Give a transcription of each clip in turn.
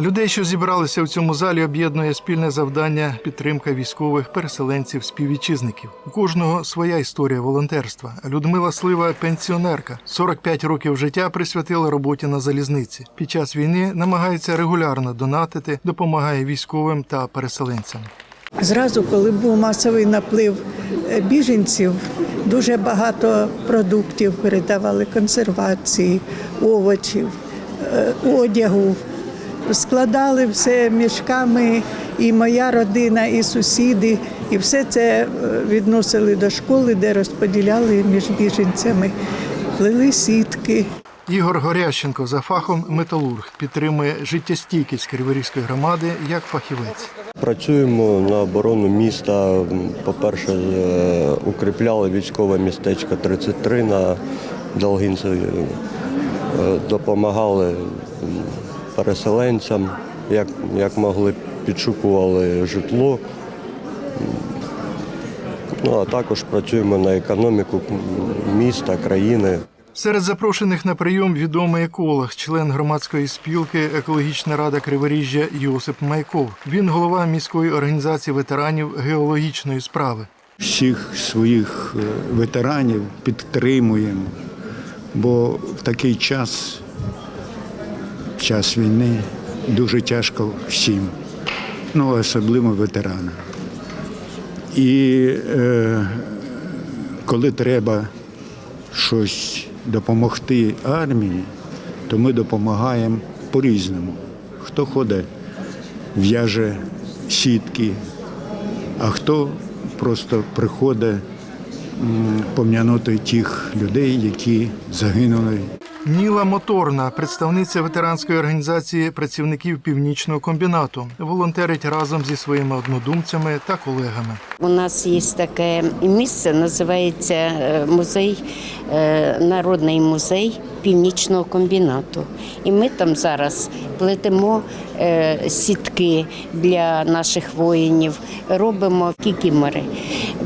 Людей, що зібралися в цьому залі, об'єднує спільне завдання підтримка військових переселенців співвітчизників. У кожного своя історія волонтерства. Людмила Слива пенсіонерка. 45 років життя присвятила роботі на залізниці. Під час війни намагається регулярно донатити, допомагає військовим та переселенцям. Зразу, коли був масовий наплив е, біженців, дуже багато продуктів передавали, консервації, овочів, е, одягу. Складали все мішками, і моя родина, і сусіди, і все це е, відносили до школи, де розподіляли між біженцями, плели сітки. Ігор Горященко за фахом металург підтримує життєстійкість Криворізької громади як фахівець. Працюємо на оборону міста. По-перше, е, укріпляли військове містечко 33 на Долгінцеві, Е, допомагали переселенцям, як, як могли, підшукували житло. Ну, а також працюємо на економіку міста, країни. Серед запрошених на прийом відомий еколог, член громадської спілки Екологічна рада Криворіжжя Йосип Майков. Він голова міської організації ветеранів геологічної справи. всіх своїх е, ветеранів підтримуємо, бо в такий час, час війни, дуже тяжко всім, ну особливо ветеранам. І е, коли треба щось допомогти армії, то ми допомагаємо по-різному. Хто ходить, в'яже сітки, а хто просто приходить пом'янути тих людей, які загинули Ніла Моторна, представниця ветеранської організації працівників північного комбінату, волонтерить разом зі своїми однодумцями та колегами. У нас є таке місце, називається е, музей, е, народний музей північного комбінату. І ми там зараз плетемо е, сітки для наших воїнів, робимо кікімори.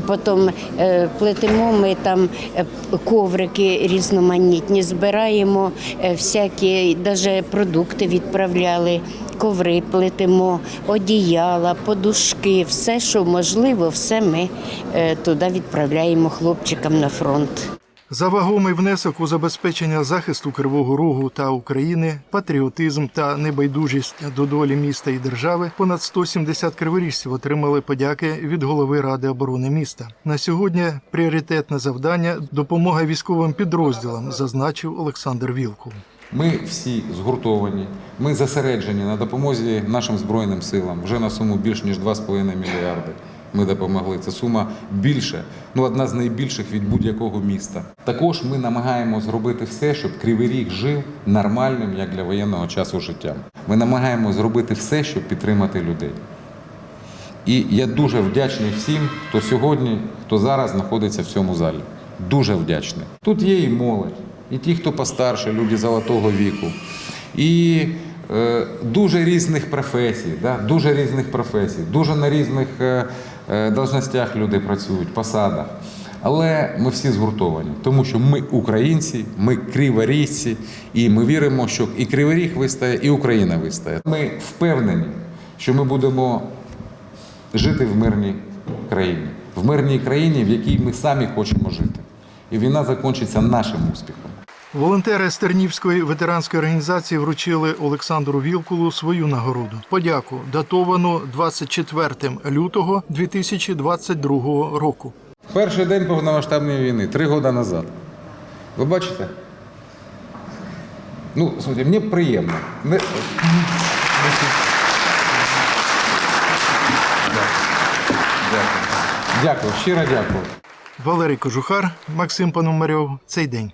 Потім е, плетемо ми там е, коврики різноманітні, збираємо всякі, навіть продукти відправляли. Коври плетемо, одіяла, подушки, все, що можливо, все ми е, туди відправляємо хлопчикам на фронт. За вагомий внесок у забезпечення захисту Кривого Рогу та України, патріотизм та небайдужість до долі міста і держави, понад 170 криворіжців отримали подяки від голови ради оборони міста. На сьогодні пріоритетне завдання допомога військовим підрозділам, зазначив Олександр Вілкул. Ми всі згуртовані, ми зосереджені на допомозі нашим Збройним силам. Вже на суму більш ніж 2,5 мільярди. Ми допомогли. Це сума більше, ну одна з найбільших від будь-якого міста. Також ми намагаємося зробити все, щоб Кривий Ріг жив нормальним, як для воєнного часу життям. Ми намагаємося зробити все, щоб підтримати людей. І я дуже вдячний всім, хто сьогодні, хто зараз знаходиться в цьому залі. Дуже вдячний. Тут є і молодь, і ті, хто постарше, люди золотого віку, і е, дуже різних професій, да? дуже різних професій, дуже на різних е, е, должностях люди працюють, посадах. Але ми всі згуртовані, тому що ми українці, ми криворізці, і ми віримо, що і Кривий Ріг вистоє, і Україна вистоє. Ми впевнені, що ми будемо жити в мирній країні, в мирній країні, в якій ми самі хочемо жити. І війна закінчиться нашим успіхом. Волонтери з Тернівської ветеранської організації вручили Олександру Вілкулу свою нагороду. Подяку датовану 24 лютого 2022 року. Перший день повномасштабної війни, три роки назад. Ви бачите? Ну, слухайте, мені приємно. Не... Дякую. Дякую, щиро дякую. Валерій Кожухар, Максим Пономарьов. Цей день.